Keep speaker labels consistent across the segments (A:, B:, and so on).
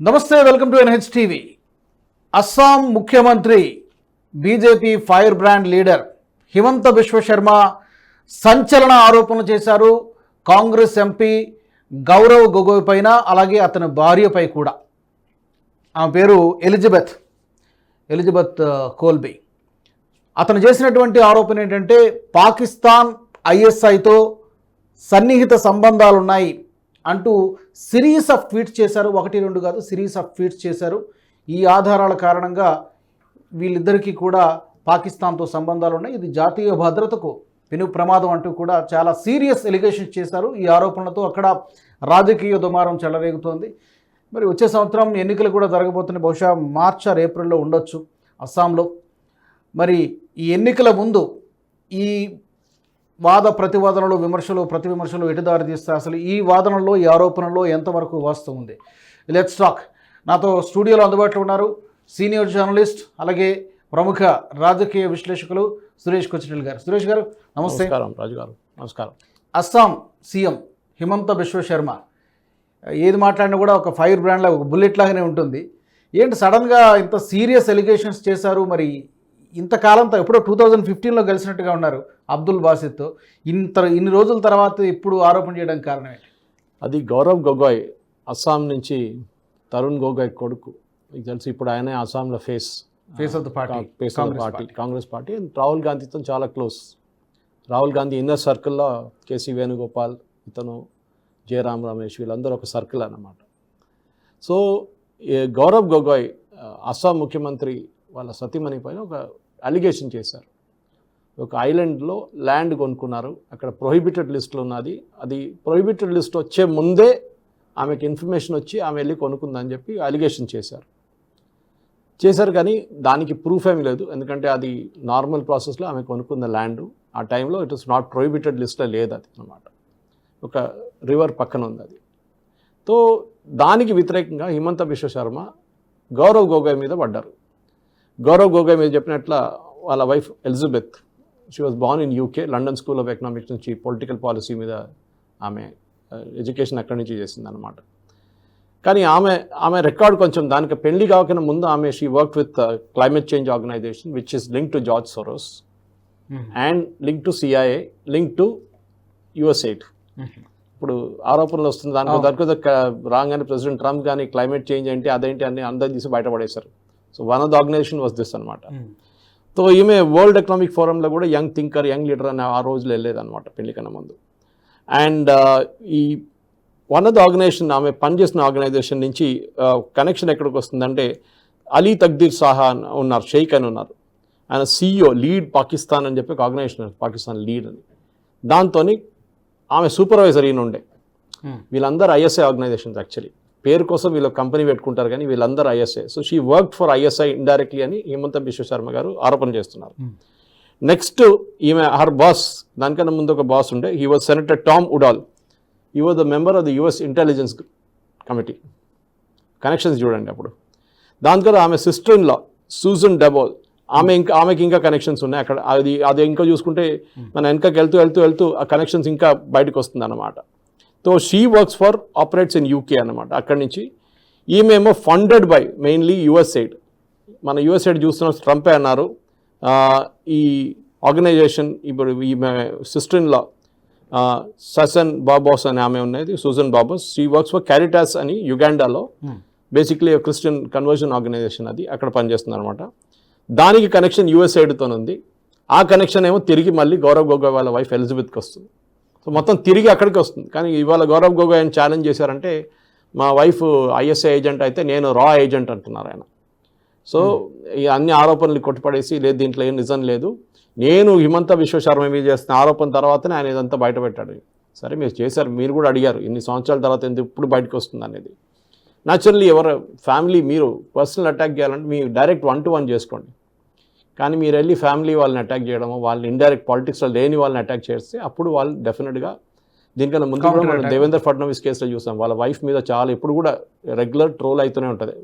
A: నమస్తే welcome to NH TV Assam ముఖ్యమంత్రి BJP fire brand leader Himanta Vishwasharma సంచలన ఆరోపణలు చేశారు. కాంగ్రెస్ ఎంపీ గౌరవ్ గొగోయ్ పైన అలాగే అతని భార్యపై కూడా. ఆమె పేరు ఎలిజబెత్ ఎలిజబెత్ కోల్బీ. అతను చేసినటువంటి ఆరోపణ ఏంటంటే పాకిస్తాన్ ఐఎస్ఐతో సన్నిహిత సంబంధాలు ఉన్నాయి అంటూ సిరీస్ ఆఫ్ ట్వీట్స్ చేశారు. ఒకటి రెండు కాదు సిరీస్ ఆఫ్ ట్వీట్స్ చేశారు. ఈ ఆధారాల కారణంగా వీళ్ళిద్దరికీ కూడా పాకిస్తాన్తో సంబంధాలు ఉన్నాయి. ఇది జాతీయ భద్రతకు పెను ప్రమాదం అంటూ కూడా చాలా సీరియస్ ఎలిగేషన్స్ చేశారు. ఈ ఆరోపణలతో అక్కడ రాజకీయ దుమారం చెలరేగుతోంది. మరి వచ్చే సంవత్సరం ఎన్నికలు కూడా జరగబోతున్నాయి. బహుశా మార్చ్ ఆర్ ఏప్రిల్లో ఉండొచ్చు అస్సాంలో. మరి ఈ ఎన్నికల ముందు ఈ వాద ప్రతివాదనలు విమర్శలు ప్రతి విమర్శలు ఎటు దారి తీస్తాయి? అసలు ఈ వాదనలో ఈ ఆరోపణలో ఎంతవరకు వాస్తవం ఉంది? లెట్స్ టాక్ నాతో స్టూడియోలో అందుబాటులో ఉన్నారు సీనియర్ జర్నలిస్ట్ అలాగే ప్రముఖ రాజకీయ విశ్లేషకులు సురేష్ కొచ్చిటిల్ గారు. సురేష్ గారు నమస్తే.
B: నమస్కారం రాజు గారు. నమస్కారం.
A: అస్సాం సీఎం హిమంత బిశ్వ శర్మ. ఏది మాట్లాడినా కూడా ఒక ఫైర్ బ్రాండ్లో ఒక బుల్లెట్ లాగానే ఉంటుంది. ఏంటి సడన్గా ఇంత సీరియస్ ఎలిగేషన్స్ చేశారు మరి? ఇంతకాలంతో ఎప్పుడో టూ థౌజండ్ ఫిఫ్టీన్లో కలిసినట్టుగా ఉన్నారు అబ్దుల్ బాసిత్తో ఇంత ఇన్ని రోజుల తర్వాత ఇప్పుడు ఆరోపణ చేయడానికి కారణం ఏంటి?
B: అది గౌరవ్ గొగోయ్ అస్సాం నుంచి తరుణ్ గొగోయ్ కొడుకు. మీకు తెలుసు ఇప్పుడు ఆయనే అస్సాంలో face.
A: Face of the party
B: face of the party Congress party and Rahul గాంధీతో చాలా క్లోజ్. రాహుల్ గాంధీ ఇన్నర్ సర్కిల్లో కేసీ వేణుగోపాల్ ఇతను జయరామ్ రమేష్ వీళ్ళందరూ ఒక సర్కిల్ అన్నమాట. సో గౌరవ్ గొగోయ్ అస్సాం ముఖ్యమంత్రి వాళ్ళ సతీమణి పైన ఒక అలిగేషన్ చేశారు. ఒక ఐలాండ్లో ల్యాండ్ కొనుక్కున్నారు. అక్కడ ప్రొహిబిటెడ్ లిస్ట్లో ఉన్నది. అది ప్రొహిబిటెడ్ లిస్ట్ వచ్చే ముందే ఆమెకి ఇన్ఫర్మేషన్ వచ్చి ఆమె వెళ్ళి కొనుక్కుందని చెప్పి అలిగేషన్ చేశారు. చేశారు కానీ దానికి ప్రూఫ్ ఏమీ లేదు. ఎందుకంటే అది నార్మల్ ప్రాసెస్లో ఆమె కొనుక్కున్న ల్యాండ్ ఆ టైంలో ఇట్ ఇస్ నాట్ ప్రొహిబిటెడ్ లిస్ట్లో లేదు అది అనమాట ఒక రివర్ పక్కన ఉంది అది. సో దానికి వ్యతిరేకంగా హిమంత విశ్వశర్మ గౌరవ్ గొగోయ్ మీద పడ్డారు. గౌరవ్ గొగోయ్ మీద చెప్పినట్ల వాళ్ళ wife Elizabeth she was born in UK London School of Economics నుంచి పొలిటికల్ పాలసీ మీద ఆమె ఎడ్యుకేషన్ అక్కడి నుంచి చేసింది అనమాట కానీ ఆమె ఆమె రికార్డ్ కొంచెం దానికి పెళ్ళి కాకుండా ముందు ఆమె she work with climate change organization which is link to George Soros and link to CIA link to USAID ఇప్పుడు ఆరోపణలు వస్తుంది దానికి. దానికి రాగానే ప్రెసిడెంట్ ట్రంప్ కానీ క్లైమేట్ చేంజ్ ఏంటి అదేంటి అన్ని అందరు తీసి బయటపడేశారు so one of the organization was this అనమాట సో ఈమె వరల్డ్ ఎకనామిక్ ఫోరంలో కూడా యంగ్ థింకర్ యంగ్ లీడర్ అని ఆ రోజులు వెళ్ళేది అనమాట పెళ్ళి కన్నా ముందు. అండ్ ఈ వన్ ఆఫ్ ద ఆర్గనైజేషన్ ఆమె పనిచేసిన ఆర్గనైజేషన్ నుంచి కనెక్షన్ ఎక్కడికి వస్తుందంటే అలీ తక్దీర్ సాహా ఉన్నారు షేక్ అని ఉన్నారు. ఆయన సిఇఓ లీడ్ పాకిస్తాన్ అని చెప్పి ఒక ఆర్గనైజేషన్ పాకిస్తాన్ లీడ్ అని. దాంతో ఆమె సూపర్వైజర్ ఈయన ఉండే. వీళ్ళందరూ ఐఎస్ఐ ఆర్గనైజేషన్స్ యాక్చువల్లీ పేరు కోసం వీళ్ళు కంపెనీ పెట్టుకుంటారు కానీ వీళ్ళందరూ ISI so she work for ISI indirectly అని హిమంత బిశ్వ శర్మ గారు ఆరోపణ చేస్తున్నారు.
A: Hmm.
B: నెక్స్ట్ ఈమె హర్ బాస్ దానికన్నా ముందు ఒక బాస్ ఉండే. He was senator Tom Udall he was the member of the US intelligence committee connections చూడండి అప్పుడు. దానికన్నా ఆమె sister in law Susan Debol ఆమె ఇంకా ఆమెకి ఇంకా కనెక్షన్స్ ఉన్నాయి. అక్కడ అది అది ఇంకా చూసుకుంటే మన వెనకకి వెళ్తూ వెళ్తూ వెళ్తూ ఆ కనెక్షన్స్ ఇంకా బయటకు వస్తుంది అన్నమాట so she works for operates in UK అన్నమాట. అక్కడి నుంచి ఈమెమో funded by mainly US side మన యుఎస్ సైడ్ చూస్తున్న ట్రంపే అన్నారు. ఈ ఆర్గనైజేషన్ ఇప్పుడు ఈమె సిస్టర్ ఇన్ లా ససన్ బాబోస్ అని ఆమె ఉన్నది. Susan Babos she works for Caritas అని యుగాండాలో బేసిక్లీ క్రిస్టియన్ కన్వర్జన్ ఆర్గనైజేషన్ అది. అక్కడ పనిచేస్తుంది అనమాట దానికి కనెక్షన్ యుఎస్ సైడ్తో ఉంది ఆ కనెక్షన్ ఏమో తిరిగి మళ్ళీ గౌరవ్ గొగోయ్ వాళ్ళ వైఫ్ ఎలిజబెత్కి వస్తుంది. సో మొత్తం తిరిగి అక్కడికి వస్తుంది. కానీ ఇవాళ గౌరవ్ గొగోయ్ అని ఛాలెంజ్ చేశారంటే మా వైఫ్ ఐఎస్ఐ ఏజెంట్ అయితే నేను రా ఏజెంట్ అంటున్నారు ఆయన. సో ఈ అన్ని ఆరోపణలు కొట్టిపడేసి లేదు దీంట్లో ఏం నిజం లేదు. నేను హిమంత విశ్వ శర్మ మీద చేస్తున్న ఆరోపణ తర్వాతనే ఆయన ఇదంతా బయటపెట్టాడు. సరే మీరు చేశారు మీరు కూడా అడిగారు ఇన్ని సంవత్సరాల తర్వాత ఎందుకు ఇప్పుడు బయటకు వస్తుంది అనేది. న్యాచురల్లీ ఎవరు ఫ్యామిలీ మీరు పర్సనల్ అటాక్ చేయాలంటే మీ డైరెక్ట్ వన్ టు వన్ చేసుకోండి. కానీ మీరు వెళ్ళి ఫ్యామిలీ వాళ్ళని అటాక్ చేయడము వాళ్ళని ఇండైరెక్ట్ పాలిటిక్స్లో లేని వాళ్ళని అటాక్ చేస్తే అప్పుడు వాళ్ళు డెఫినెట్గా దీనికన్నా ముందు కూడా మనం. దేవేంద్ర ఫడ్నవీస్ కేసులో చూసాం. వాళ్ళ వైఫ్ మీద చాలా ఇప్పుడు కూడా రెగ్యులర్ ట్రోల్ అవుతూనే ఉంటుంది.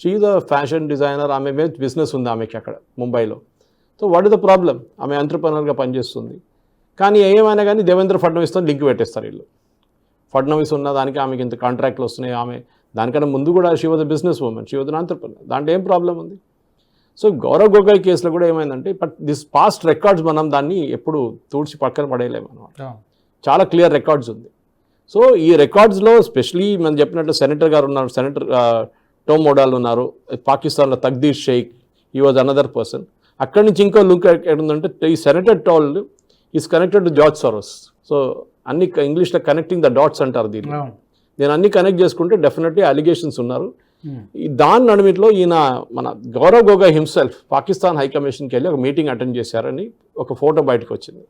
B: షీఈ్ అ ఫ్యాషన్ డిజైనర్ ఆమె మీద బిజినెస్ ఉంది ఆమెకి అక్కడ ముంబైలో. So what is the problem ఆమె ఎంటర్ప్రనర్గా పనిచేస్తుంది. కానీ ఏమైనా కానీ దేవేంద్ర ఫడ్నవీస్తో లింక్ పెట్టేస్తారు వీళ్ళు. ఫడ్నవీస్ ఉన్న దానికి ఆమెకి ఇంత కాంట్రాక్ట్లు వస్తున్నాయి. ఆమె దానికన్నా ముందు కూడా she was business woman she was entrepreneur దాంట్లో ఏం ప్రాబ్లం ఉంది? సో గౌరవ్ గొగోయ్ కేసులో కూడా ఏమైందంటే బట్ దిస్ పాస్ట్ రికార్డ్స్ మనం దాన్ని ఎప్పుడు తూడ్చి పక్కన పడేయలేము అనమాట చాలా క్లియర్ రికార్డ్స్ ఉంది. సో ఈ రికార్డ్స్లో స్పెషలీ మనం చెప్పినట్టు సెనేటర్ గారు ఉన్నారు సెనేటర్ టోమ్ మోడాల్ ఉన్నారు పాకిస్తాన్లో తగ్దీర్ షేక్ ఈ వాజ్ అనదర్ పర్సన్ అక్కడి నుంచి ఇంకో లుక్ ఉందంటే ఈ senator Tom is connected to George Soros so అన్ని ఇంగ్లీష్లో కనెక్టింగ్ ద డాట్స్ అంటారు దీన్ని. నేను అన్ని కనెక్ట్ చేసుకుంటే డెఫినెట్లీ అలిగేషన్స్ ఉన్నారు. దాని నడుమిట్లో ఈయన మన గౌరవ్ గొగోయ్ హిమ్సెల్ఫ్ పాకిస్తాన్ హైకమిషన్కి వెళ్ళి ఒక మీటింగ్ అటెండ్ చేశారని ఒక ఫోటో బయటకు వచ్చింది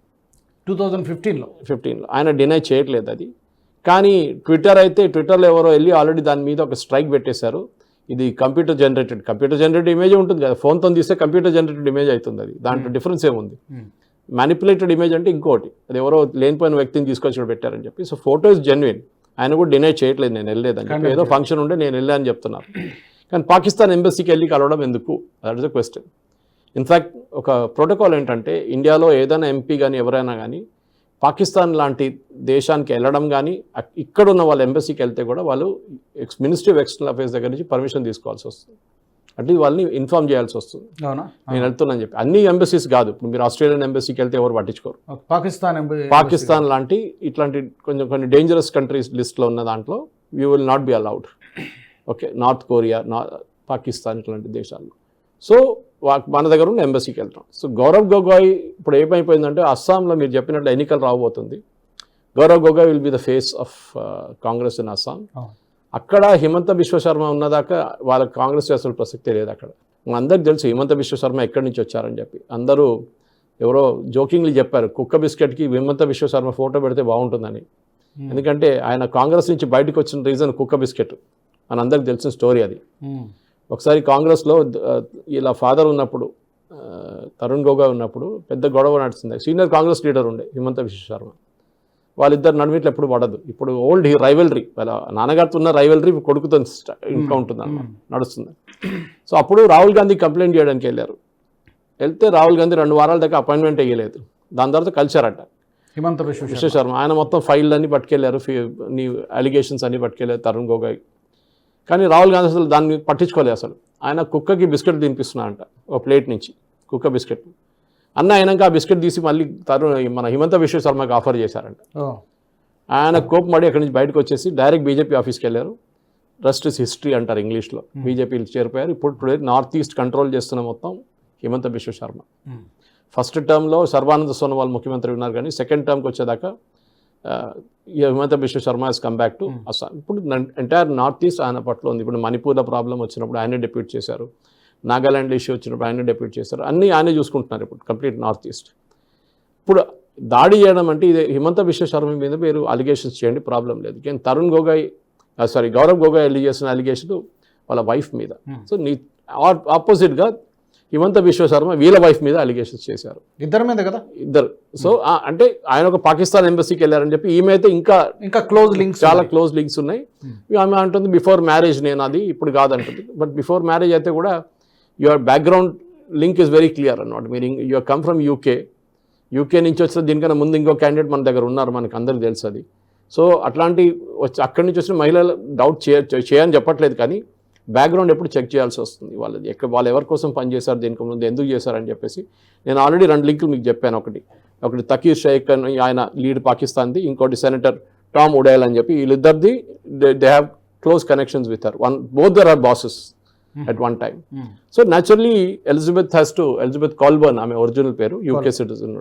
A: టూ థౌజండ్ ఫిఫ్టీన్లో.
B: ఫిఫ్టీన్లో. ఆయన డినై చేయట్లేదు అది. కానీ ట్విట్టర్ అయితే ట్విట్టర్లో ఎవరో వెళ్ళి ఆల్రెడీ దాని మీద ఒక స్ట్రైక్ పెట్టేశారు. ఇది computer generated. Computer generated image ఉంటుంది కదా. ఫోన్తో తీస్తే కంప్యూటర్ జనరేటెడ్ ఇమేజ్ అవుతుంది అది. దాంట్లో డిఫరెన్స్ ఏముంది? మ్యానిపులేటెడ్ ఇమేజ్ అంటే ఇంకోటి. అది ఎవరో లేనిపోయిన వ్యక్తిని తీసుకొచ్చి పెట్టారని చెప్పి. సో ఫోటో ఇస్ జెన్యున్ ఆయన కూడా డినై చేయట్లేదు నేను వెళ్ళలేదని చెప్పి ఏదో ఫంక్షన్ ఉంటే నేను వెళ్ళా అని చెప్తున్నారు. కానీ పాకిస్తాన్ ఎంబసీకి వెళ్ళి కలవడం ఎందుకు? That is the question in fact ఒక ప్రోటోకాల్ ఏంటంటే ఇండియాలో ఏదైనా ఎంపీ కానీ ఎవరైనా కానీ పాకిస్తాన్ లాంటి దేశానికి వెళ్ళడం కానీ ఇక్కడ ఉన్న వాళ్ళ ఎంబసీకి వెళ్తే కూడా వాళ్ళు ex ministry of external affairs దగ్గర నుంచి పర్మిషన్ తీసుకోవాల్సి వస్తుంది. అంటే వాళ్ళని ఇన్ఫార్మ్ చేయాల్సి వస్తుంది. నేను వెళ్తున్నాను చెప్పి. అన్ని ఎంబసీస్ కాదు. ఇప్పుడు మీరు ఆస్ట్రేలియన్ ఎంబసీకి వెళ్తే ఎవరు పట్టించుకోరు.
A: పాకిస్తాన్
B: పాకిస్తాన్ లాంటి ఇట్లాంటి కొంచెం కొన్ని డేంజరస్ కంట్రీస్ లిస్ట్లో ఉన్న దాంట్లో you will not be allowed okay North Korea Pakistan ఇట్లాంటి దేశాల్లో. సో మన దగ్గర ఉన్న ఎంబసీకి వెళ్తాం. సో గౌరవ్ గొగోయ్ ఇప్పుడు ఏమైపోయిందంటే అస్సాంలో మీరు చెప్పినట్టు ఎన్నికలు రాబోతుంది. Gaurav Gogoi will be the face of Congress in Assam. అక్కడ హిమంత విశ్వశర్మ ఉన్నదాకా వాళ్ళ కాంగ్రెస్ అసలు ప్రసక్తే లేదు అక్కడ. అందరికి తెలుసు హిమంత విశ్వశర్మ ఎక్కడి నుంచి వచ్చారని చెప్పి. అందరూ ఎవరో జోకింగ్లీ చెప్పారు కుక్క బిస్కెట్కి హిమంత విశ్వశర్మ ఫోటో పెడితే బాగుంటుందని. ఎందుకంటే ఆయన కాంగ్రెస్ నుంచి బయటకు వచ్చిన రీజన్ కుక్క బిస్కెట్ మన అందరికి తెలిసిన స్టోరీ అది. ఒకసారి కాంగ్రెస్లో ఇలా ఫాదర్ ఉన్నప్పుడు తరుణ్ గోగా ఉన్నప్పుడు పెద్ద గొడవ నడుస్తుంది సీనియర్ కాంగ్రెస్ లీడర్ ఉండే హిమంత విశ్వ శర్మ వాళ్ళిద్దరు నడుమిట్లు ఎప్పుడు పడదు. ఇప్పుడు ఓల్డ్ హీ రైవల్రీ వాళ్ళ నాన్నగారితో ఉన్న రైవల్రీ కొడుకుతో ఇంకా ఉంటుంది అన్నమాట నడుస్తుంది. సో అప్పుడు రాహుల్ గాంధీ కంప్లైంట్ చేయడానికి వెళ్ళారు. వెళ్తే రాహుల్ గాంధీ రెండు వారాల దాకా అపాయింట్మెంట్ వేయలేదు దాని తర్వాత కలిశారట.
A: హిమంత విశ్వ
B: శర్మ ఆయన మొత్తం ఫైల్ అన్ని పట్టుకెళ్ళారు నీ అలిగేషన్స్ అన్ని పట్టుకెళ్ళారు తరుణ్ గొగోయ్. కానీ రాహుల్ గాంధీ అసలు దాన్ని పట్టించుకోలేదు అసలు. ఆయన కుక్కకి బిస్కెట్ తినిపిస్తున్నారంట ఒక ప్లేట్ నుంచి కుక్క బిస్కెట్. అన్న అయినాక ఆ బిస్కెట్ తీసి మళ్ళీ తరుణ్ మన హిమంత విశ్వ శర్మకి ఆఫర్ చేశారంట. ఆయన కోపం పడి అక్కడి నుంచి బయటకు వచ్చేసి డైరెక్ట్ బీజేపీ ఆఫీస్కి వెళ్ళారు. రెస్ట్ ఇస్ హిస్టరీ అంటారు ఇంగ్లీష్లో. బీజేపీలు చేరిపోయారు. ఇప్పుడు టుడే నార్త్ ఈస్ట్ కంట్రోల్ చేస్తున్న మొత్తం హిమంత బిశ్వ శర్మ. ఫస్ట్ టర్మ్లో సర్బానంద సోనోవాల్ ముఖ్యమంత్రి ఉన్నారు కానీ సెకండ్ టర్మ్కి వచ్చేదాకా Himanta Biswa Sharma has come back to Assam. ఇప్పుడు ఎంటైర్ నార్త్ ఈస్ట్ ఆయన పట్ల ఉంది. ఇప్పుడు మణిపూర్లో ప్రాబ్లం వచ్చినప్పుడు ఆయనే డెప్యూట్ చేశారు. నాగాలాండ్ ఇష్యూ వచ్చినప్పుడు ఆయనే డెప్యూట్ చేశారు అన్నీ ఆయనే చూసుకుంటున్నారు ఇప్పుడు కంప్లీట్ నార్త్ ఈస్ట్. ఇప్పుడు దాడి చేయడం అంటే ఇది హిమంత విశ్వ శర్మ మీద మీరు అలిగేషన్స్ చేయండి ప్రాబ్లం లేదు. కానీ తరుణ్ గొగోయ్ సారీ గౌరవ్ గొగోయ్ ఎల్లి చేసిన అలిగేషన్ వాళ్ళ వైఫ్ మీద.
A: Hmm.
B: సో నీ ఆపోజిట్గా హిమంత విశ్వ శర్మ వీళ్ళ వైఫ్ మీద అలిగేషన్స్ చేశారు.
A: ఇద్దరి మీద కదా?
B: ఇద్దరు. సో అంటే ఆయన ఒక పాకిస్తాన్ ఎంబసీకి వెళ్ళారని చెప్పి ఈమె అయితే ఇంకా
A: ఇంకా క్లోజ్ లింక్స్
B: చాలా క్లోజ్ లింక్స్ ఉన్నాయి. ఆమె అంటుంది బిఫోర్ మ్యారేజ్ నేను అది ఇప్పుడు కాదంటుంది. బట్ బిఫోర్ మ్యారేజ్ అయితే కూడా your background link is very clear అన్నమాట మీరు you come from UK UK నుంచి వచ్చిన దీనికన్నా ముందు ఇంకో క్యాండిడేట్ మన దగ్గర ఉన్నారు మనకు అందరికి తెలుసు అది. సో అట్లాంటి వచ్చి అక్కడి నుంచి వచ్చిన మహిళలు డౌట్ చేయ చేయని చెప్పట్లేదు కానీ బ్యాక్గ్రౌండ్ ఎప్పుడు చెక్ చేయాల్సి వస్తుంది వాళ్ళది. ఎక్కడ వాళ్ళు ఎవరి కోసం పనిచేశారు దీనికి ముందు ఎందుకు చేశారని చెప్పేసి నేను ఆల్రెడీ రెండు లింకులు మీకు చెప్పాను ఒకటి. ఒకటి తకీర్ షేక్ అని ఆయన లీడ్ పాకిస్తాన్ది ఇంకోటి సెనేటర్ టామ్ ఉడేల్ అని చెప్పి వీళ్ళిద్దరిది they have close connections with her one both their are bosses at one time so naturally Elizabeth has to Elizabeth Colbourn ఆమె ఒరిజినల్ పేరు UK citizen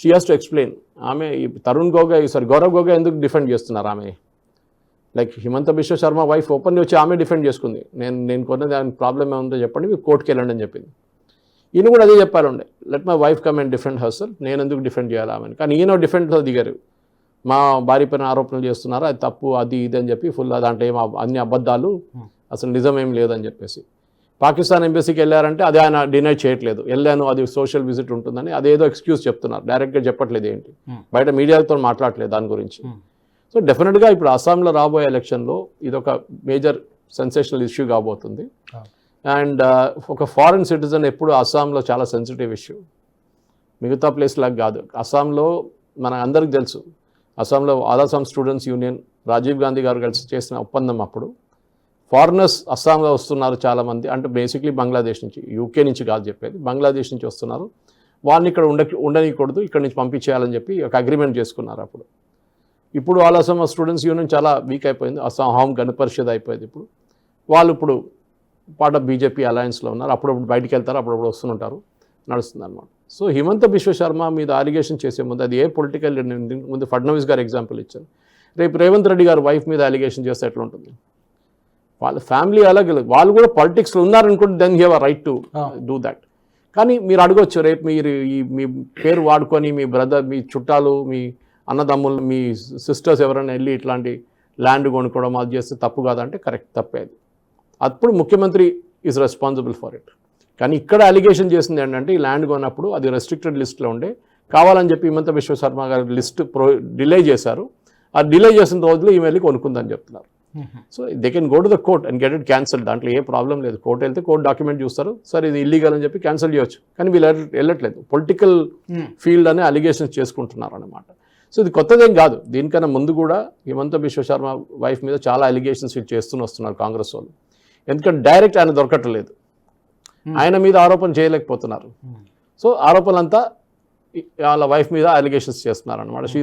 B: she has to explain ఆమె ఈ Tarun Gogoi sorry Gaurav Gogoi ఎందుకు defend చేస్తున్నారు ఆమె? Like Himanta Biswa Sharma wife open వచ్చి ఆమె defend చేసుకుంది. నేను నేను కొన్నది దాని ప్రాబ్లం ఏముందో చెప్పండి మీరు కోర్టుకి వెళ్ళండి అని చెప్పింది. ఈయన కూడా అదే చెప్పాలండి let my wife come and defend herself నేను ఎందుకు డిఫెండ్ చేయాలి ఆమెను? కానీ ఈయన డిఫెండ్లో దిగారు. మా భార్య పైన ఆరోపణలు చేస్తున్నారు అది తప్పు అది ఇది అని చెప్పి ఫుల్ దాంట్లో ఏం అన్ని అబద్ధాలు అసలు నిజం ఏం లేదని చెప్పేసి. పాకిస్తాన్ ఎంబసీకి వెళ్ళారంటే అది ఆయన డినై చేయట్లేదు. వెళ్ళాను అది సోషల్ విజిట్ ఉంటుందని అదేదో ఎక్స్క్యూజ్ చెప్తున్నారు. డైరెక్ట్గా చెప్పట్లేదు ఏంటి?
A: Hmm.
B: బయట మీడియాతో మాట్లాడలేదు దాని గురించి.
A: Hmm.
B: సో డెఫినెట్గా ఇప్పుడు అస్సాంలో రాబోయే ఎలక్షన్లో ఇది ఒక మేజర్ సెన్సేషనల్ ఇష్యూ కాబోతుంది.
A: Ah.
B: అండ్ ఒక ఫారిన్ సిటిజన్ ఎప్పుడు అస్సాంలో చాలా సెన్సిటివ్ ఇష్యూ మిగతా ప్లేస్ లాగా కాదు. అస్సాంలో మన అందరికి తెలుసు. అస్సాంలో అస్సాం స్టూడెంట్స్ యూనియన్ రాజీవ్ గాంధీ గారు కలిసి చేసిన ఒప్పందం అప్పుడు. ఫారినర్స్ అస్సాంలో వస్తున్నారు చాలామంది. అంటే బేసిక్లీ బంగ్లాదేశ్ నుంచి యూకే నుంచి కాదు చెప్పేది. బంగ్లాదేశ్ నుంచి వస్తున్నారు. వాళ్ళని ఇక్కడ ఉండ ఉండనీయకూడదు. ఇక్కడ నుంచి పంపించేయాలని చెప్పి ఒక అగ్రిమెంట్ చేసుకున్నారు అప్పుడు. ఇప్పుడు వాళ్ళ అసలు స్టూడెంట్స్ యూనియన్ చాలా వీక్ అయిపోయింది. అస్సాం హోమ్ గణ పరిషత్ అయిపోయింది ఇప్పుడు. వాళ్ళు ఇప్పుడు పార్ట్ ఆఫ్ బీజేపీ అలయన్స్లో ఉన్నారు. అప్పుడప్పుడు బయటికి వెళ్తారు. అప్పుడప్పుడు వస్తుంటారు. నడుస్తుంది అనమాట సో హిమంత విశ్వశర్మ మీద అలిగేషన్ చేసే ముందు అది ఏ పొలిటికల్ ముందు ఫడ్నవీస్ గారు ఎగ్జాంపుల్ ఇచ్చారు. రేపు రేవంత్ రెడ్డి గారు వైఫ్ మీద అలిగేషన్ చేస్తే ఎట్లా ఉంటుంది వాళ్ళ ఫ్యామిలీ అలాగే వాళ్ళు కూడా పాలిటిక్స్లో ఉన్నారనుకుంటే then have a right to. Do that కానీ మీరు అడగొచ్చు రేపు మీరు ఈ మీ పేరు వాడుకొని మీ బ్రదర్ మీ చుట్టాలు మీ అన్నదమ్ములు మీ సిస్టర్స్ ఎవరైనా వెళ్ళి ఇట్లాంటి ల్యాండ్ కొనుక్కోవడం అది చేస్తే తప్పు కాదంటే కరెక్ట్ తప్పే అది. అప్పుడు ముఖ్యమంత్రి ఈజ్ రెస్పాన్సిబుల్ ఫర్ ఇట్ కానీ ఇక్కడ అలిగేషన్ చేసింది ఏంటంటే ఈ ల్యాండ్ కొన్నప్పుడు అది రెస్ట్రిక్టెడ్ లిస్ట్లో ఉండే. కావాలని చెప్పి హిమంత విశ్వ శర్మ గారు లిస్ట్ ప్రో డిలే చేశారు. ఆ డిలే చేసిన రోజులు ఈమె వెళ్ళి కొనుక్కుందని చెప్తున్నారు. So they can go to the court and get it cancel దాంట్లో ఏ ప్రాబ్లం లేదు. కోర్ట్ వెళ్తే కోర్ట్ డాక్యుమెంట్ చూస్తారు. సార్ ఇది ఇల్లీగల్ అని చెప్పి క్యాన్సిల్ చేయొచ్చు. కానీ వీళ్ళు వెళ్ళ- వెళ్ళట్లేదు. పొలిటికల్ ఫీల్డ్ అనే అలిగేషన్స్ చేసుకుంటున్నారు అనమాట సో ఇది కొత్తదేం కాదు. దీనికన్నా ముందు కూడా హిమంత బిశ్వ శర్మ వైఫ్ మీద చాలా అలిగేషన్స్ వీళ్ళు చేస్తూనే వస్తున్నారు కాంగ్రెస్ వాళ్ళు. ఎందుకంటే డైరెక్ట్ ఆయన దొరకట్లేదు. ఆయన మీద ఆరోపణ చేయలేకపోతున్నారు. సో ఆరోపణలంతా వాళ్ళ వైఫ్ మీద అలిగేషన్స్ చేస్తున్నారు అనమాట షీ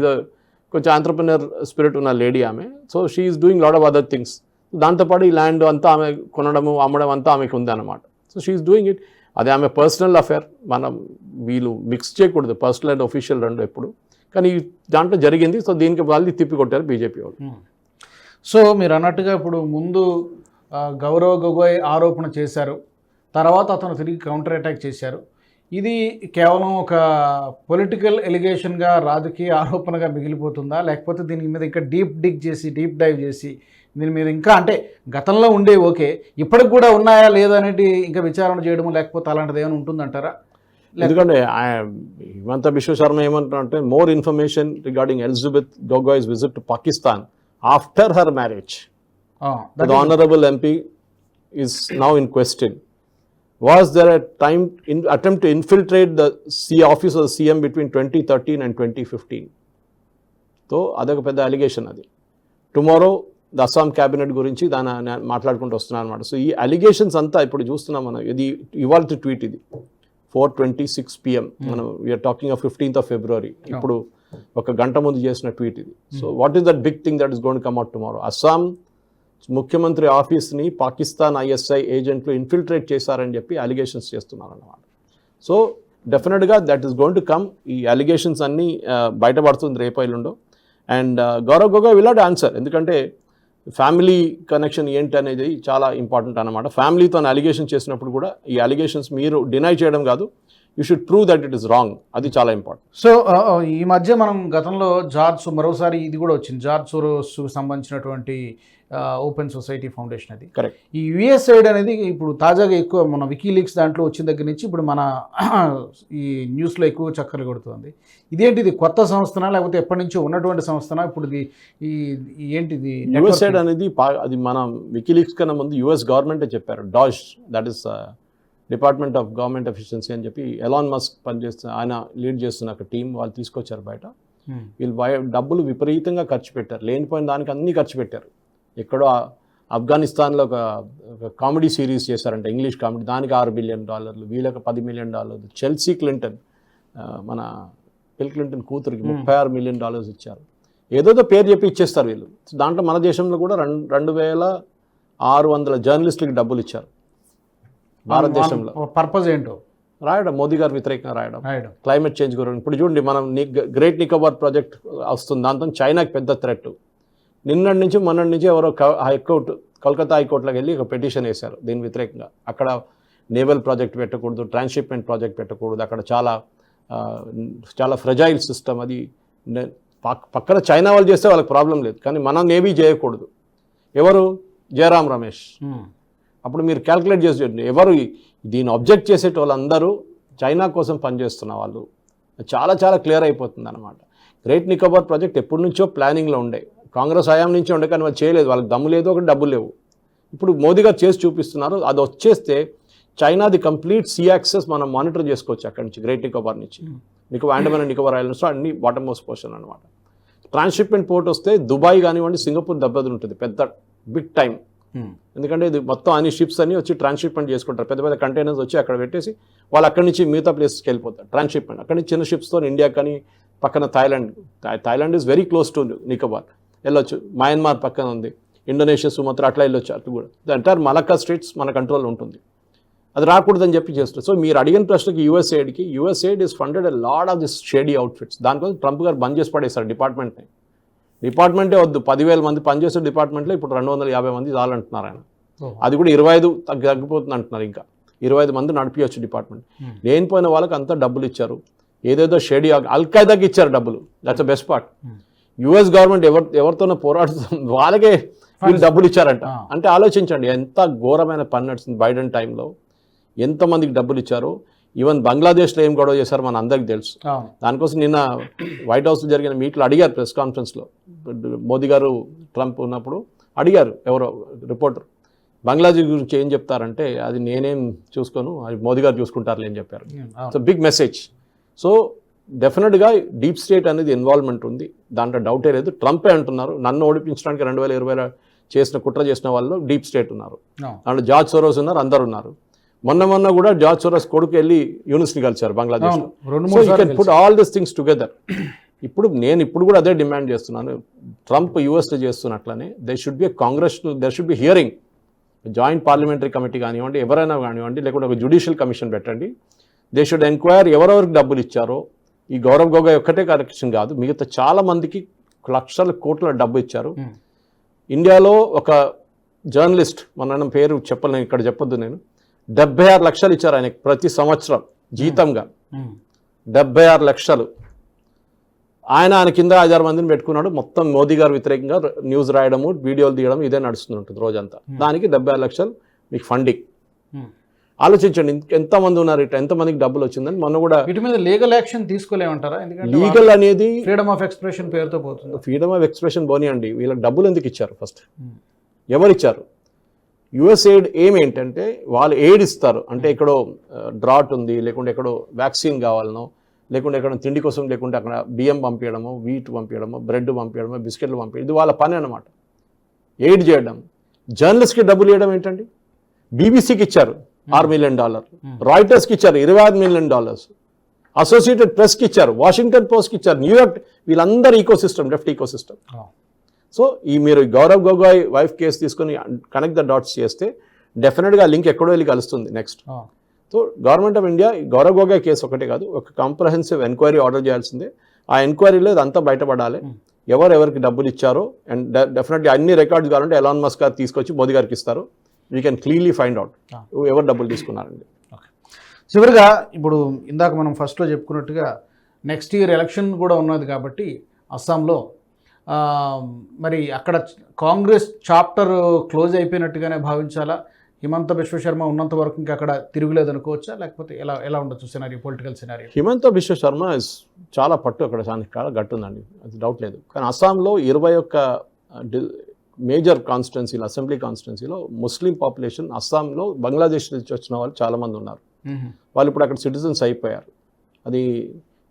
B: కొంచెం ఆంటర్ప్రినర్ స్పిరిట్ ఉన్న లేడీ ఆమె. So she is doing lot of other things దాంతోపాటు ఈ ల్యాండ్ అంతా ఆమె కొనడము అమ్మడం అంతా ఆమెకు ఉంది అనమాట సో షీఈస్ డూయింగ్ ఇట్ అది ఆమె పర్సనల్ అఫేర్ మనం వీళ్ళు మిక్స్ చేయకూడదు. పర్సనల్ అండ్ ఒఫీషియల్ రెండు ఎప్పుడు. కానీ దాంట్లో జరిగింది. సో దీనికి వాళ్ళు తిప్పి కొట్టారు బీజేపీ వాళ్ళు. Hmm.
A: సో మీరు అన్నట్టుగా ఇప్పుడు ముందు గౌరవ గౌరవ్ గొగోయ్ ఆరోపణ చేశారు. తర్వాత అతను తిరిగి కౌంటర్ అటాక్ చేశారు. ఇది కేవలం ఒక పొలిటికల్ ఎలిగేషన్గా రాజకీయ ఆరోపణగా మిగిలిపోతుందా? లేకపోతే దీని మీద ఇంకా డీప్ డిగ్ చేసి డీప్ డైవ్ చేసి దీని మీద ఇంకా అంటే గతంలో ఉండే ఓకే. ఇప్పటికి కూడా ఉన్నాయా లేదా అనేది ఇంకా విచారణ చేయడం లేకపోతే అలాంటిది ఏమైనా ఉంటుందంటారా?
B: ఎందుకంటే హిమంత బిశ్వ శర్మ ఏమంటున్నారంటే more information regarding Elizabeth Gogoi's visit to Pakistan after her marriage
A: ah,
B: the honorable MP is now in question. Was there a time in attempt to infiltrate the C office of the CM between 2013 and 2015? So అదొక పెద్ద allegation అది. Tomorrow the Assam cabinet గురించి దాని మాట్లాడుకుంటూ వస్తున్నాను అనమాట so ఈ allegations అంతా ఇప్పుడు చూస్తున్నాం మనం. ఇది ఇవాళ ట్వీట్ ఇది. ఫోర్ ట్వంటీ సిక్స్ పిఎం మనం we are talking of fifteenth of February ఇప్పుడు ఒక గంట ముందు చేసిన ట్వీట్ ఇది. So what is that big thing that is gonna come out tomorrow Assam ముఖ్యమంత్రి ఆఫీస్ని పాకిస్తాన్ ఐఎస్ఐ ఏజెంట్లు ఇన్ఫిల్ట్రేట్ చేశారని చెప్పి అలిగేషన్స్ చేస్తున్నారు అన్నమాట సో డెఫినెట్గా that is going to come. ఈ అలిగేషన్స్ అన్నీ బయటపడుతుంది రేపు ఎల్లుండో. అండ్ గౌరవ్ గొగోయ్ విలాడ్ ఆన్సర్. ఎందుకంటే ఫ్యామిలీ కనెక్షన్ ఏంటి అనేది చాలా ఇంపార్టెంట్ అనమాట ఫ్యామిలీతో అలిగేషన్ చేసినప్పుడు కూడా ఈ అలిగేషన్స్ మీరు డినై చేయడం కాదు. You should prove that it is wrong. అది చాలా ఇంపార్టెంట్.
A: సో ఈ మధ్య మనం గతంలో జార్జ్ మరోసారి ఇది కూడా వచ్చింది. జార్జ్ సోరోస్ సంబంధించినటువంటి ఓపెన్ సొసైటీ ఫౌండేషన్ అది.
B: కరెక్ట్
A: ఈ యుఎస్ఐడ్ అనేది ఇప్పుడు తాజాగా ఎక్కువ మన వికీలీక్స్ దాంట్లో వచ్చిన దగ్గర నుంచి ఇప్పుడు మన ఈ న్యూస్లో ఎక్కువ చక్కర్లు కొడుతుంది. ఇదేంటి ఇది కొత్త సంస్థనా లేకపోతే ఎప్పటి నుంచో ఉన్నటువంటి సంస్థనా? ఇప్పుడు ఇది ఈ ఏంటిది
B: యుఎస్ఐడ్ అనేది పా- అది మన వికీలీక్స్ కన్నా ముందు యుఎస్ గవర్నమెంటే చెప్పారు. Dash that is department of government efficiency అని చెప్పి ఎలాన్ మస్క్ పనిచేస్తున్న ఆయన లీడ్ చేస్తున్న ఒక టీం వాళ్ళు తీసుకొచ్చారు బయట.
A: Hmm.
B: వీళ్ళు డబ్బులు విపరీతంగా ఖర్చు పెట్టారు. లేనిపోయిన దానికి అన్నీ ఖర్చు పెట్టారు. ఎక్కడో ఆఫ్ఘనిస్తాన్లో ఒక కామెడీ సిరీస్ చేశారంట ఇంగ్లీష్ కామెడీ. దానికి ఆరు బిలియన్ డాలర్లు వీళ్ళకి పది మిలియన్ డాలర్లు. చెల్సీ క్లింటన్ మన బిల్ క్లింటన్ కూతురికి ముప్పై ఆరు మిలియన్ డాలర్స్ ఇచ్చారు. ఏదోదో పేరు చెప్పి ఇచ్చేస్తారు వీళ్ళు. దాంట్లో మన దేశంలో కూడా రెండు రెండు వేల ఆరు వందల జర్నలిస్టులకి డబ్బులు ఇచ్చారు. భారతదేశంలో
A: పర్పస్ ఏంటో?
B: రాయడం మోదీ గారు వ్యతిరేకంగా రాయడం. క్లైమేట్ చేంజ్ గురించి. ఇప్పుడు చూడండి మనం గ్రేట్ నికోబార్ ప్రాజెక్ట్ వస్తుంది. దాంతో చైనాకి పెద్ద థ్రెట్ నిన్నటి నుంచి మొన్నటి నుంచి ఎవరో హైకోర్టు కోల్కతా హైకోర్టులోకి వెళ్ళి ఒక పిటిషన్ వేశారు. దీని వ్యతిరేకంగా. అక్కడ నేవల్ ప్రాజెక్ట్ పెట్టకూడదు ట్రాన్స్షిప్మెంట్ ప్రాజెక్ట్ పెట్టకూడదు. అక్కడ చాలా చాలా ఫ్రెజైల్ సిస్టమ్ అది పక్కన చైనా వాళ్ళు చేస్తే వాళ్ళకి ప్రాబ్లం లేదు. కానీ మనం నేవీ చేయకూడదు. ఎవరు? జయరాం రమేష్. అప్పుడు మీరు క్యాల్కులేట్ చేసి ఎవరు దీన్ని అబ్జెక్ట్ చేసేట వాళ్ళందరూ చైనా కోసం పనిచేస్తున్న వాళ్ళు. చాలా చాలా క్లియర్ అయిపోతుంది అనమాట గ్రేట్ నికోబార్ ప్రాజెక్ట్ ఎప్పటి నుంచో ప్లానింగ్లో ఉండే. కాంగ్రెస్ హయాం నుంచి ఉండే కానీ వాళ్ళు చేయలేదు. వాళ్ళకి దమ్ము లేదు ఒకటి డబ్బులు లేవు. ఇప్పుడు మోదీ గారు చేసి చూపిస్తున్నారు. అది వచ్చేస్తే చైనాది కంప్లీట్ సీ యాక్సెస్ మనం మానిటర్ చేసుకోవచ్చు అక్కడి నుంచి గ్రేట్ నికోబార్ నుంచి. నికో అండమాన్ అండ్ నికోబార్ ఐలాండ్స్ అన్ని బాటమ్ మోస్ట్ పోర్షన్ అనమాట ట్రాన్స్షిప్మెంట్ పోర్ట్ వస్తే దుబాయ్ కానివ్వండి సింగపూర్ దెబ్బతింటుంది పెద్ద బిగ్ టైం
A: Hmm.
B: ఎందుకంటే ఇది మొత్తం అన్ని షిప్స్ అన్ని వచ్చి ట్రాన్స్షిప్మెంట్ చేసుకుంటారు. పెద్ద పెద్ద కంటైనర్స్ వచ్చి అక్కడ పెట్టేసి వాళ్ళు అక్కడి నుంచి మిగతా ప్లేసెస్కి వెళ్ళిపోతారు. ట్రాన్స్షిప్మెంట్ అక్కడి నుంచి చిన్న షిప్స్తో ఇండియా కానీ పక్కన Thailand Thai- Thailand is very close to Nicobar వెళ్ళొచ్చు. మయన్మార్ పక్కన ఉంది. ఇండోనేషియా సుమత్ర అట్లా వెళ్ళొచ్చు. అటు కూడా. ద ఎంటైర్ మలక్కా స్ట్రీట్స్ మన కంట్రోల్ ఉంటుంది. అది రాకూడదని చెప్పి చేస్తారు. సో మీరు అడిగిన ప్రశ్నకి యూఎస్ఏడ్కి USAID is funded a lot of this shady outfits దానికోసం ట్రంప్ గారు బంద్ చేసి పడేశారు డిపార్ట్మెంట్ని. డిపార్ట్మెంటే వద్దు. పదివేల మంది పనిచేసే డిపార్ట్మెంట్లో ఇప్పుడు రెండు వందల యాభై మంది చాలంటున్నారు ఆయన. అది కూడా ఇరవై ఐదు తగ్గి తగ్గిపోతుంది అంటున్నారు ఇంకా. ఇరవై ఐదు మంది నడిపించచ్చు డిపార్ట్మెంట్. లేనిపోయిన వాళ్ళకి అంతా డబ్బులు ఇచ్చారు. ఏదేదో షేడీ అల్ఖైదాకి ఇచ్చారు డబ్బులు. That's best part. US government ఎవరు ఎవరితోనో పోరాడుతుంది వాళ్ళకే వీళ్ళు డబ్బులు ఇచ్చారంట. అంటే ఆలోచించండి ఎంత ఘోరమైన పని నడుస్తుంది బైడెన్ టైంలో. ఎంతమందికి డబ్బులు ఇచ్చారో. ఈవెన్ బంగ్లాదేశ్లో ఏం గొడవ చేశారో మన అందరికీ తెలుసు. దానికోసం నిన్న వైట్ హౌస్లో జరిగిన మీట్లో అడిగారు ప్రెస్ కాన్ఫరెన్స్లో. మోదీ గారు ట్రంప్ ఉన్నప్పుడు అడిగారు ఎవరో రిపోర్టర్. బంగ్లాదేశ్ గురించి ఏం చెప్తారంటే అది నేనేం చూసుకోను అది మోదీ గారు చూసుకుంటారులే అని చెప్పారు. So big message. సో డెఫినెట్గా డీప్ స్టేట్ అనేది ఇన్వాల్వ్మెంట్ ఉంది. దాంట్లో డౌటే లేదు. ట్రంపే అంటున్నారు. నన్ను ఓడిపించడానికి రెండు వేల ఇరవైలో చేసిన కుట్ర చేసిన వాళ్ళు డీప్ స్టేట్ ఉన్నారు. దాంట్లో జార్జ్ సోరోస్ ఉన్నారు. అందరు ఉన్నారు. మొన్న మొన్న కూడా జార్జ్ సోరోస్ కొడుకు వెళ్ళి యూనిస్ని కలిశారు Bangladesh put all this things together ఇప్పుడు నేను ఇప్పుడు కూడా అదే డిమాండ్ చేస్తున్నాను. ట్రంప్ యూఎస్లో చేస్తున్నట్లనే they should be Congress they should be hearing joint parliamentary committee కానివ్వండి ఎవరైనా కానివ్వండి లేకుంటే ఒక జ్యుడిషియల్ కమిషన్ పెట్టండి. దే షుడ్ ఎంక్వైర్ ఎవరెవరికి డబ్బులు ఇచ్చారో ఈ గౌరవ్ గొగోయ్ ఒక్కటే కరెక్షన్ కాదు మిగతా చాలా మందికి లక్షల కోట్ల డబ్బు ఇచ్చారు.
A: Hmm.
B: ఇండియాలో ఒక జర్నలిస్ట్ మన పేరు చెప్పలేను ఇక్కడ చెప్పొద్దు నేను డెబ్బై ఆరు లక్షలు ఇచ్చారు ఆయనకి ప్రతి సంవత్సరం జీతంగా.
A: ఉమ్.
B: డెబ్బై ఆరు లక్షలు. ఆయన ఆయన కింద ఐదారు మందిని పెట్టుకున్నాడు. మొత్తం మోదీ గారు వ్యతిరేకంగా న్యూస్ రాయడము వీడియోలు తీయడం ఇదే నడుస్తుంటుంది రోజంతా. దానికి డెబ్బై ఆరు లక్షలు మీకు ఫండింగ్. ఆలోచించండి. ఎంతమంది ఉన్నారు ఇట్లా? ఎంతమందికి డబ్బులు వచ్చిందని? మొన్న కూడా
A: వీటి మీద లీగల్ యాక్షన్ తీసుకోలేమంటారా? ఎందుకంటే
B: లీగల్ అనేది
A: ఫ్రీడమ్ ఆఫ్ ఎక్స్ప్రెషన్ పేరుతో పోతుంది.
B: ఫ్రీడమ్ ఆఫ్ ఎక్స్ప్రెషన్ పోనీయండి. వీళ్ళకి డబ్బులు ఎందుకు ఇచ్చారు ఫస్ట్
A: ఉమ్.
B: ఎవరు ఇచ్చారు యుఎస్ ఎయిడ్ ఏం ఏంటంటే వాళ్ళు ఎయిడ్ ఇస్తారు. అంటే ఎక్కడో డ్రాట్ ఉంది లేకుంటే ఎక్కడో వ్యాక్సిన్ కావాలనో లేకుంటే ఎక్కడ తిండి కోసం లేకుంటే అక్కడ బియ్యం పంపించడము వీట్ పంపించడము బ్రెడ్ పంపించడము బిస్కెట్లు పంపించడం ఇది వాళ్ళ పని అనమాట ఎయిడ్ చేయడం. జర్నలిస్ట్కి డబ్బులు ఇవ్వడం ఏంటండి? బీబీసీకి ఇచ్చారు. ఆరు మిలియన్ డాలర్. రాయిటర్స్కి ఇచ్చారు ఇరవై ఆరు మిలియన్ డాలర్స్. అసోసియేటెడ్ ప్రెస్కి ఇచ్చారు వాషింగ్టన్ పోస్ట్కి ఇచ్చారు న్యూయార్క్ వీళ్ళందరూ ecosystem left ecosystem. So ఈ మీరు గౌరవ్ గొగోయ్ వైఫ్ కేసు తీసుకొని కనెక్ట్ ద డాట్స్ చేస్తే డెఫినెట్గా లింక్ ఎక్కడో వెళ్ళి కలుస్తుంది next. So government of India Gaurav Gogoi case ఒకటే కాదు ఒక కాంప్రహెన్సివ్ ఎంక్వైరీ ఆర్డర్ చేయాల్సిందే. ఆ ఎంక్వైరీలో ఇదంతా బయటపడాలి. ఎవరు ఎవరికి డబ్బులు ఇచ్చారో అండ్ డెఫినెట్లీ అన్ని రికార్డ్స్ కావాలంటే ఎలాన్ మస్క్ గారు తీసుకొచ్చి మోదీ గారికి ఇస్తారు. We can clearly find out. ఎవరు డబ్బులు తీసుకున్నారండి.
A: ఓకే చివరిగా ఇప్పుడు ఇందాక మనం ఫస్ట్లో చెప్పుకున్నట్టుగా నెక్స్ట్ ఇయర్ ఎలక్షన్ కూడా ఉన్నది కాబట్టి అస్సాంలో మరి అక్కడ కాంగ్రెస్ చాప్టర్ క్లోజ్ అయిపోయినట్టుగానే భావించాలా? హిమంత బిశ్వ శర్మ ఉన్నంత వరకు ఇంకా అక్కడ తిరుగులేదు అనుకోవచ్చా? లేకపోతే ఎలా ఎలా ఉండొచ్చు scenario political scenario
B: Himanta Biswa Sharma is చాలా పట్టు అక్కడ చాలా చాలా గట్టు ఉందండి. అది డౌట్ లేదు. కానీ అస్సాంలో ఇరవై ఒక్క మేజర్ కాన్స్టిట్యున్సీలో అసెంబ్లీ కాన్స్టిట్యున్సీలో ముస్లిం పాపులేషన్ అస్సాంలో బంగ్లాదేశ్ నుంచి వచ్చిన వాళ్ళు చాలామంది ఉన్నారు. వాళ్ళు ఇప్పుడు అక్కడ సిటిజన్స్ అయిపోయారు. అది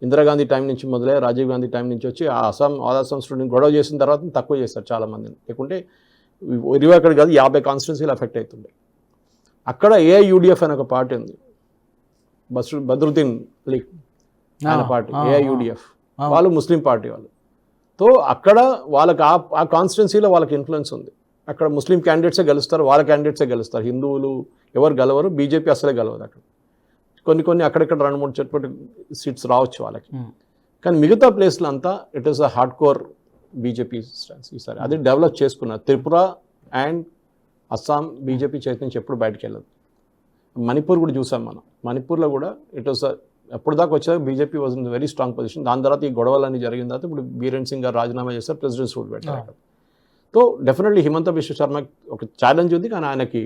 B: ఇందిరాగాంధీ టైం నుంచి మొదలై రాజీవ్ గాంధీ టైం నుంచి వచ్చి ఆ అస్సాం ఆల్ అస్సాం స్టూడెంట్ గొడవ చేసిన తర్వాత తక్కువ చేశారు చాలా మందిని లేకుంటే ఇరవై అక్కడ కాదు యాభై కాన్స్టిట్యున్సీలు ఎఫెక్ట్ అవుతుండే. అక్కడ ఏఐయుడిఎఫ్ అనే ఒక పార్టీ ఉంది. బస్రు బద్రుద్దీన్ అలీ ఆయన పార్టీ ఏఐయుడిఎఫ్ వాళ్ళు ముస్లిం పార్టీ వాళ్ళు. సో అక్కడ వాళ్ళకి ఆ ఆ కాన్స్టిట్యున్సీలో వాళ్ళకి ఇన్ఫ్లుయెన్స్ ఉంది. అక్కడ ముస్లిం క్యాండిడేట్సే గెలుస్తారు వాళ్ళ క్యాండిడేట్సే గెలుస్తారు. హిందువులు ఎవరు గెలవరు బీజేపీ అసలే గెలవదు అక్కడ. కొన్ని కొన్ని అక్కడక్కడ రెండు మూడు చెట్టు సీట్స్ రావచ్చు వాళ్ళకి. కానీ మిగతా ప్లేస్లో అంతా it is a hard core BJP stance ఈసారి అది డెవలప్ చేసుకున్నారు. త్రిపుర అండ్ అస్సాం బీజేపీ చేతి నుంచి ఎప్పుడు బయటకు వెళ్ళదు మణిపూర్ కూడా చూసాం మనం. మణిపూర్లో కూడా ఇట్ వాస్ ఎప్పుడు దాకా వచ్చాక BJP was in very strong position దాని తర్వాత ఈ గొడవలన్నీ జరిగిన తర్వాత ఇప్పుడు బీరేన్ సింగ్ గారు రాజీనామా చేస్తారు ప్రెసిడెంట్ రూల్ పెట్టారు సో డెఫినెట్లీ హిమంత బిశ్వ శర్మ ఒక ఛాలెంజ్ ఉంది కానీ ఆయనకి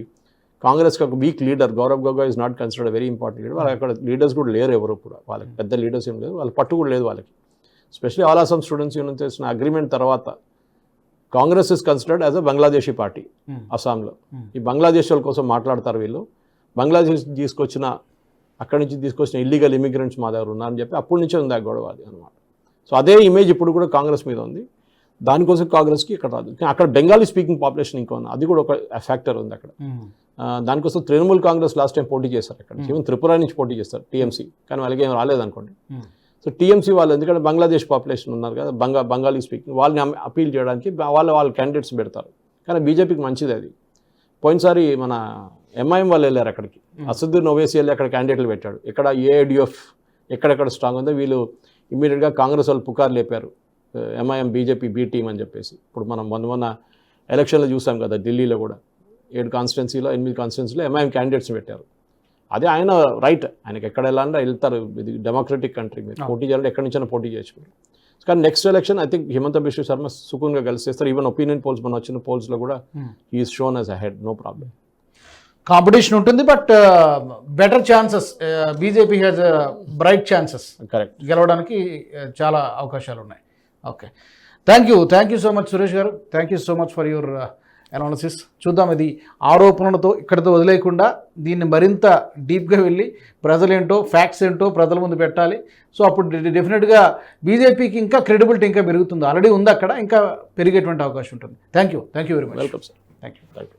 B: కాంగ్రెస్కి ఒక weak leader Gaurav Gogoi is not considered very important leader వాళ్ళకి అక్కడ లీడర్స్ కూడా లేరు ఎవరు కూడా. వాళ్ళకి పెద్ద లీడర్స్ ఏం లేరు వాళ్ళ పట్టు కూడా లేదు వాళ్ళకి. Specially all Assam students union చేసిన అగ్రిమెంట్ తర్వాత Congress is considered as a Bangladeshi party అస్సాంలో. ఈ బంగ్లాదేశ్ వాళ్ళ కోసం మాట్లాడతారు వీళ్ళు. బంగ్లాదేశ్ తీసుకొచ్చిన అక్కడి నుంచి తీసుకొచ్చిన ఇల్లీగల్ ఇమిగ్రెంట్స్ మా దగ్గర ఉన్నారని చెప్పి అప్పటి నుంచే ఉంది ఆ గొడవ అది అనమాట సో అదే ఇమేజ్ ఇప్పుడు కూడా కాంగ్రెస్ మీద ఉంది. దానికోసం కాంగ్రెస్కి ఇక్కడ రాదు. కానీ అక్కడ బెంగాలీ స్పీకింగ్ పాపులేషన్ ఇంకో ఉంది. అది కూడా ఒక ఫ్యాక్టర్ ఉంది అక్కడ. దానికోసం తృణమూల్ కాంగ్రెస్ లాస్ట్ టైం పోటీ చేశారు అక్కడ. ఈవెన్ త్రిపుర నుంచి పోటీ చేస్తారు టీఎంసీ. కానీ వాళ్ళకి ఏం రాలేదనుకోండి. సో టీఎంసీ వాళ్ళు ఎందుకంటే బంగ్లాదేశ్ పాపులేషన్ ఉన్నారు కదా బంగా బెంగాలీ స్పీకింగ్ వాళ్ళని అపీల్ చేయడానికి వాళ్ళు వాళ్ళ క్యాండిడేట్స్ పెడతారు. కానీ బీజేపీకి మంచిది అది. పోయినసారి మన ఎంఐఎం వాళ్ళు వెళ్ళారు అక్కడికి. అసదుద్దీన్ ఓవేసీ వెళ్ళి అక్కడ క్యాండిడేట్లు పెట్టాడు. ఇక్కడ ఏఐడిఎఫ్ ఎక్కడెక్కడ స్ట్రాంగ్ ఉందో వీళ్ళు ఇమీడియట్గా కాంగ్రెస్ వాళ్ళు పుకారు లేపారు. ఎంఐఎం బీజేపీ బీ టీం అని చెప్పేసి. ఇప్పుడు మనం మొన్న మొన్న ఎలక్షన్లో చూసాం కదా ఢిల్లీలో కూడా. ఏడు కాన్స్టిట్యున్సీలో ఎనిమిది కాన్స్టిట్యున్సీలో ఎంఐఎం క్యాండిడేట్స్ పెట్టారు. అదే ఆయన రైట్ ఆయనకి ఎక్కడ వెళ్ళాలంటే వెళ్తారు. ఇది డెమోక్రటిక్ కంట్రీ మీరు పోటీ చేయాలంటే ఎక్కడి నుంచైనా పోటీ మీరు కానీ next election I think Himanta Biswa Sharma సుకూన్గా కలిసి చేస్తారు ఈవెన్ ఒపీనియన్ పోల్స్ మన వచ్చిన పోల్స్లో కూడా is shown as a head no problem
A: competition ఉంటుంది but better chances BJP has bright chances
B: correct
A: గెలవడానికి uh, చాలా అవకాశాలు ఉన్నాయి okay thank you thank you so much Suresh garu thank you so much for your analysis చూద్దాం. ఇది ఆరోపణలతో ఇక్కడితో వదిలేయకుండా దీన్ని మరింత డీప్గా వెళ్ళి ప్రజలేంటో ఫ్యాక్ట్స్ ఏంటో ప్రజల ముందు పెట్టాలి. సో అప్పుడు డెఫినెట్గా బీజేపీకి ఇంకా క్రెడిబిలిటీ ఇంకా పెరుగుతుంది. ఆల్రెడీ ఉంది అక్కడ ఇంకా పెరిగేటువంటి అవకాశం ఉంటుంది. Thank you thank you very much
B: welcome sir
A: thank you
B: thank you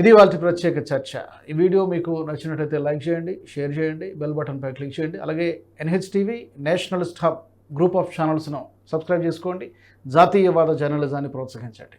A: ఇది వాళ్ళ ప్రత్యేక చర్చ. ఈ వీడియో మీకు నచ్చినట్లయితే లైక్ చేయండి షేర్ చేయండి బెల్ బటన్పై క్లిక్ చేయండి. అలాగే NH TV nationalist hub group of ఛానల్స్ను subscribe చేసుకోండి. జాతీయవాద జర్నలిజాన్ని ప్రోత్సహించండి.